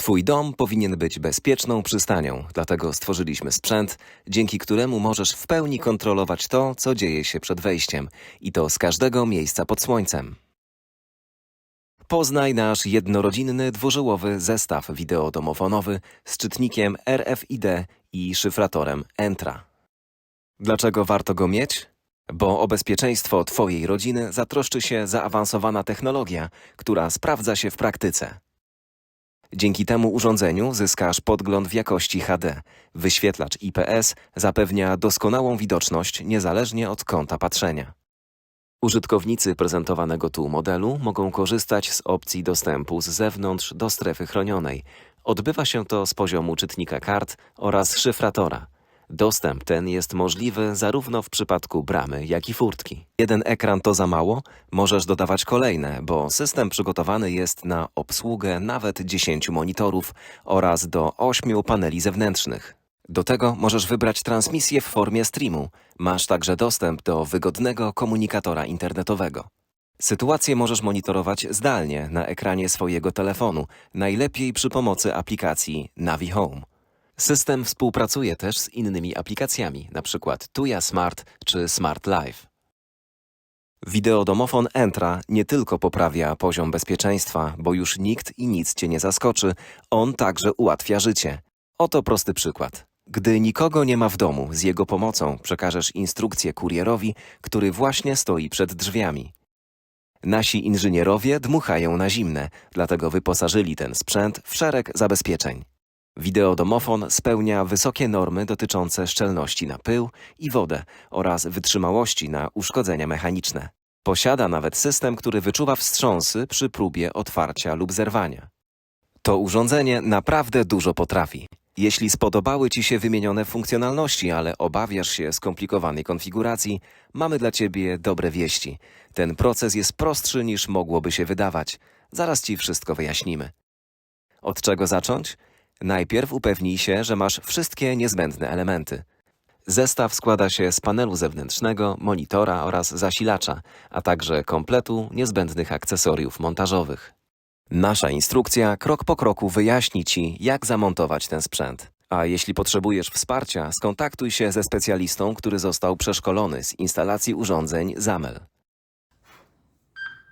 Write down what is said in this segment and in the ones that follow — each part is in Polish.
Twój dom powinien być bezpieczną przystanią, dlatego stworzyliśmy sprzęt, dzięki któremu możesz w pełni kontrolować to, co dzieje się przed wejściem i to z każdego miejsca pod słońcem. Poznaj nasz jednorodzinny dwużyłowy zestaw wideodomofonowy z czytnikiem RFID i szyfratorem Entra. Dlaczego warto go mieć? Bo o bezpieczeństwo Twojej rodziny zatroszczy się zaawansowana technologia, która sprawdza się w praktyce. Dzięki temu urządzeniu zyskasz podgląd w jakości HD. Wyświetlacz IPS zapewnia doskonałą widoczność niezależnie od kąta patrzenia. Użytkownicy prezentowanego tu modelu mogą korzystać z opcji dostępu z zewnątrz do strefy chronionej. Odbywa się to z poziomu czytnika kart oraz szyfratora. Dostęp ten jest możliwy zarówno w przypadku bramy, jak i furtki. Jeden ekran to za mało? Możesz dodawać kolejne, bo system przygotowany jest na obsługę nawet 10 monitorów oraz do 8 paneli zewnętrznych. Do tego możesz wybrać transmisję w formie streamu. Masz także dostęp do wygodnego komunikatora internetowego. Sytuację możesz monitorować zdalnie na ekranie swojego telefonu, najlepiej przy pomocy aplikacji Navi Home. System współpracuje też z innymi aplikacjami, np. Tuya Smart czy Smart Life. Wideodomofon Entra nie tylko poprawia poziom bezpieczeństwa, bo już nikt i nic cię nie zaskoczy, on także ułatwia życie. Oto prosty przykład. Gdy nikogo nie ma w domu, z jego pomocą przekażesz instrukcję kurierowi, który właśnie stoi przed drzwiami. Nasi inżynierowie dmuchają na zimne, dlatego wyposażyli ten sprzęt w szereg zabezpieczeń. Wideodomofon spełnia wysokie normy dotyczące szczelności na pył i wodę oraz wytrzymałości na uszkodzenia mechaniczne. Posiada nawet system, który wyczuwa wstrząsy przy próbie otwarcia lub zerwania. To urządzenie naprawdę dużo potrafi. Jeśli spodobały Ci się wymienione funkcjonalności, ale obawiasz się skomplikowanej konfiguracji, mamy dla Ciebie dobre wieści. Ten proces jest prostszy niż mogłoby się wydawać. Zaraz Ci wszystko wyjaśnimy. Od czego zacząć? Najpierw upewnij się, że masz wszystkie niezbędne elementy. Zestaw składa się z panelu zewnętrznego, monitora oraz zasilacza, a także kompletu niezbędnych akcesoriów montażowych. Nasza instrukcja krok po kroku wyjaśni Ci, jak zamontować ten sprzęt. A jeśli potrzebujesz wsparcia, skontaktuj się ze specjalistą, który został przeszkolony z instalacji urządzeń ZAMEL.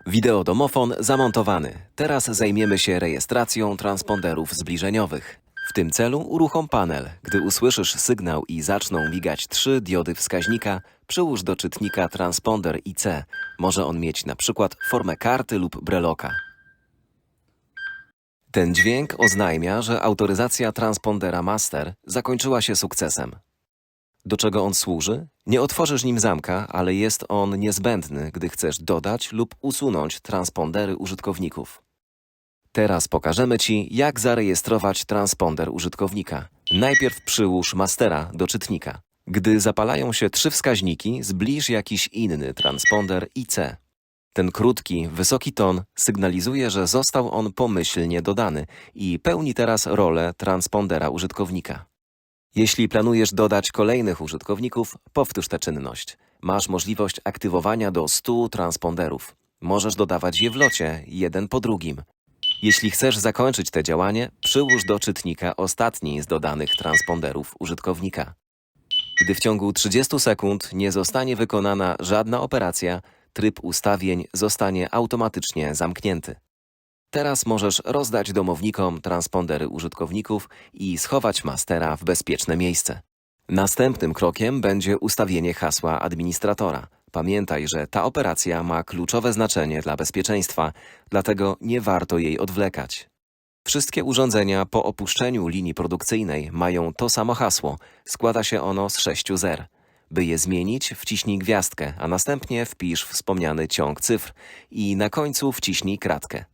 Wideodomofon zamontowany. Teraz zajmiemy się rejestracją transponderów zbliżeniowych. W tym celu uruchom panel. Gdy usłyszysz sygnał i zaczną migać trzy diody wskaźnika, przyłóż do czytnika transponder IC. Może on mieć na przykład formę karty lub breloka. Ten dźwięk oznajmia, że autoryzacja transpondera master zakończyła się sukcesem. Do czego on służy? Nie otworzysz nim zamka, ale jest on niezbędny, gdy chcesz dodać lub usunąć transpondery użytkowników. Teraz pokażemy Ci, jak zarejestrować transponder użytkownika. Najpierw przyłóż mastera do czytnika. Gdy zapalają się trzy wskaźniki, zbliż jakiś inny transponder IC. Ten krótki, wysoki ton sygnalizuje, że został on pomyślnie dodany i pełni teraz rolę transpondera użytkownika. Jeśli planujesz dodać kolejnych użytkowników, powtórz tę czynność. Masz możliwość aktywowania do 100 transponderów. Możesz dodawać je w locie, jeden po drugim. Jeśli chcesz zakończyć te działanie, przyłóż do czytnika ostatni z dodanych transponderów użytkownika. Gdy w ciągu 30 sekund nie zostanie wykonana żadna operacja, tryb ustawień zostanie automatycznie zamknięty. Teraz możesz rozdać domownikom transpondery użytkowników i schować mastera w bezpieczne miejsce. Następnym krokiem będzie ustawienie hasła administratora. Pamiętaj, że ta operacja ma kluczowe znaczenie dla bezpieczeństwa, dlatego nie warto jej odwlekać. Wszystkie urządzenia po opuszczeniu linii produkcyjnej mają to samo hasło. Składa się ono z sześciu zer. By je zmienić, wciśnij gwiazdkę, a następnie wpisz wspomniany ciąg cyfr i na końcu wciśnij kratkę.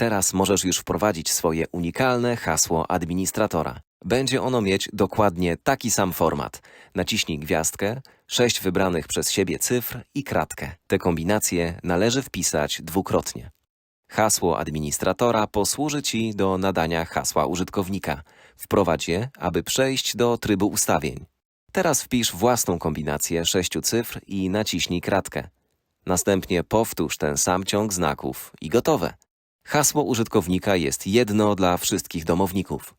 Teraz możesz już wprowadzić swoje unikalne hasło administratora. Będzie ono mieć dokładnie taki sam format. Naciśnij gwiazdkę, sześć wybranych przez siebie cyfr i kratkę. Te kombinacje należy wpisać dwukrotnie. Hasło administratora posłuży Ci do nadania hasła użytkownika. Wprowadź je, aby przejść do trybu ustawień. Teraz wpisz własną kombinację sześciu cyfr i naciśnij kratkę. Następnie powtórz ten sam ciąg znaków i gotowe. Hasło użytkownika jest jedno dla wszystkich domowników.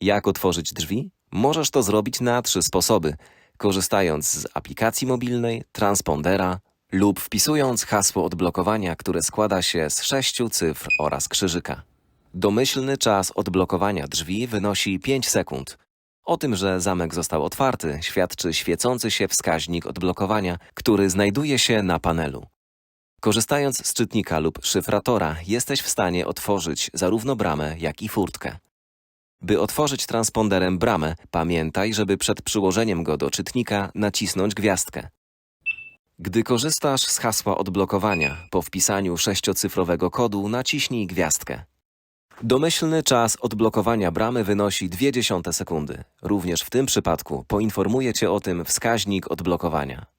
Jak otworzyć drzwi? Możesz to zrobić na trzy sposoby: korzystając z aplikacji mobilnej, transpondera lub wpisując hasło odblokowania, które składa się z sześciu cyfr oraz krzyżyka. Domyślny czas odblokowania drzwi wynosi 5 sekund. O tym, że zamek został otwarty, świadczy świecący się wskaźnik odblokowania, który znajduje się na panelu. Korzystając z czytnika lub szyfratora, jesteś w stanie otworzyć zarówno bramę, jak i furtkę. By otworzyć transponderem bramę, pamiętaj, żeby przed przyłożeniem go do czytnika nacisnąć gwiazdkę. Gdy korzystasz z hasła odblokowania, po wpisaniu sześciocyfrowego kodu naciśnij gwiazdkę. Domyślny czas odblokowania bramy wynosi 0,2 sekundy. Również w tym przypadku poinformuje Cię o tym wskaźnik odblokowania.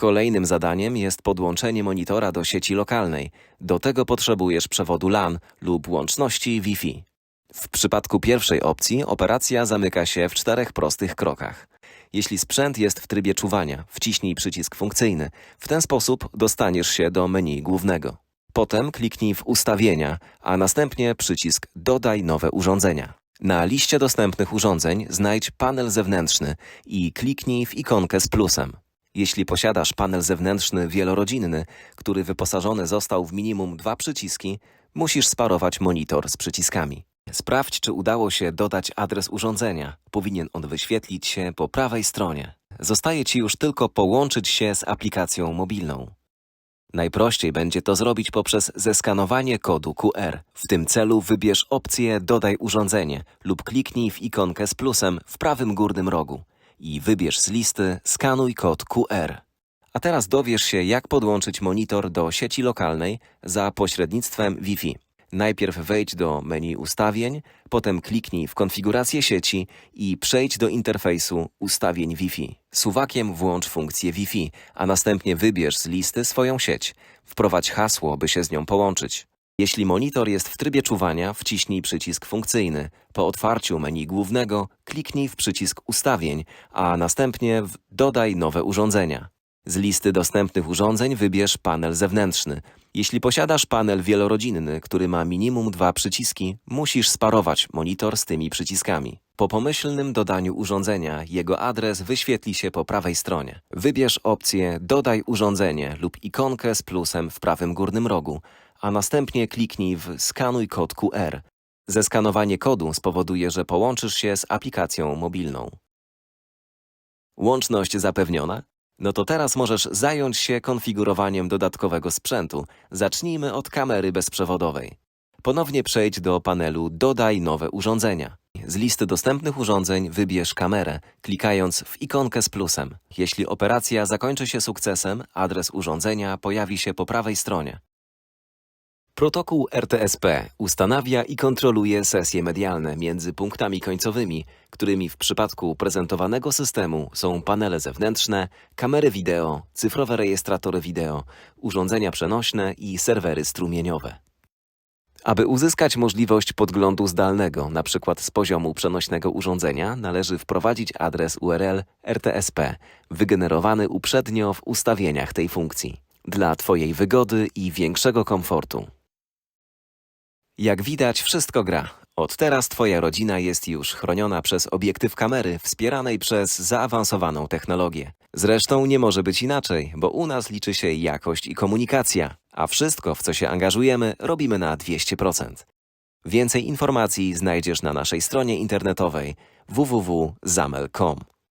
Kolejnym zadaniem jest podłączenie monitora do sieci lokalnej. Do tego potrzebujesz przewodu LAN lub łączności Wi-Fi. W przypadku pierwszej opcji operacja zamyka się w czterech prostych krokach. Jeśli sprzęt jest w trybie czuwania, wciśnij przycisk funkcyjny. W ten sposób dostaniesz się do menu głównego. Potem kliknij w Ustawienia, a następnie przycisk Dodaj nowe urządzenia. Na liście dostępnych urządzeń znajdź panel zewnętrzny i kliknij w ikonkę z plusem. Jeśli posiadasz panel zewnętrzny wielorodzinny, który wyposażony został w minimum dwa przyciski, musisz sparować monitor z przyciskami. Sprawdź, czy udało się dodać adres urządzenia. Powinien on wyświetlić się po prawej stronie. Zostaje Ci już tylko połączyć się z aplikacją mobilną. Najprościej będzie to zrobić poprzez zeskanowanie kodu QR. W tym celu wybierz opcję Dodaj urządzenie lub kliknij w ikonkę z plusem w prawym górnym rogu i wybierz z listy Skanuj kod QR. A teraz dowiesz się, jak podłączyć monitor do sieci lokalnej za pośrednictwem Wi-Fi. Najpierw wejdź do menu ustawień, potem kliknij w konfigurację sieci i przejdź do interfejsu ustawień Wi-Fi. Suwakiem włącz funkcję Wi-Fi, a następnie wybierz z listy swoją sieć. Wprowadź hasło, by się z nią połączyć. Jeśli monitor jest w trybie czuwania, wciśnij przycisk funkcyjny. Po otwarciu menu głównego kliknij w przycisk ustawień, a następnie w dodaj nowe urządzenia. Z listy dostępnych urządzeń wybierz panel zewnętrzny. Jeśli posiadasz panel wielorodzinny, który ma minimum dwa przyciski, musisz sparować monitor z tymi przyciskami. Po pomyślnym dodaniu urządzenia, jego adres wyświetli się po prawej stronie. Wybierz opcję Dodaj urządzenie lub ikonkę z plusem w prawym górnym rogu, a następnie kliknij w Skanuj kod QR. Zeskanowanie kodu spowoduje, że połączysz się z aplikacją mobilną. Łączność zapewniona? No to teraz możesz zająć się konfigurowaniem dodatkowego sprzętu. Zacznijmy od kamery bezprzewodowej. Ponownie przejdź do panelu Dodaj nowe urządzenia. Z listy dostępnych urządzeń wybierz kamerę, klikając w ikonkę z plusem. Jeśli operacja zakończy się sukcesem, adres urządzenia pojawi się po prawej stronie. Protokół RTSP ustanawia i kontroluje sesje medialne między punktami końcowymi, którymi w przypadku prezentowanego systemu są panele zewnętrzne, kamery wideo, cyfrowe rejestratory wideo, urządzenia przenośne i serwery strumieniowe. Aby uzyskać możliwość podglądu zdalnego, np. z poziomu przenośnego urządzenia, należy wprowadzić adres URL RTSP, wygenerowany uprzednio w ustawieniach tej funkcji, dla Twojej wygody i większego komfortu. Jak widać, wszystko gra. Od teraz Twoja rodzina jest już chroniona przez obiektyw kamery wspieranej przez zaawansowaną technologię. Zresztą nie może być inaczej, bo u nas liczy się jakość i komunikacja, a wszystko, w co się angażujemy, robimy na 200%. Więcej informacji znajdziesz na naszej stronie internetowej www.zamel.com.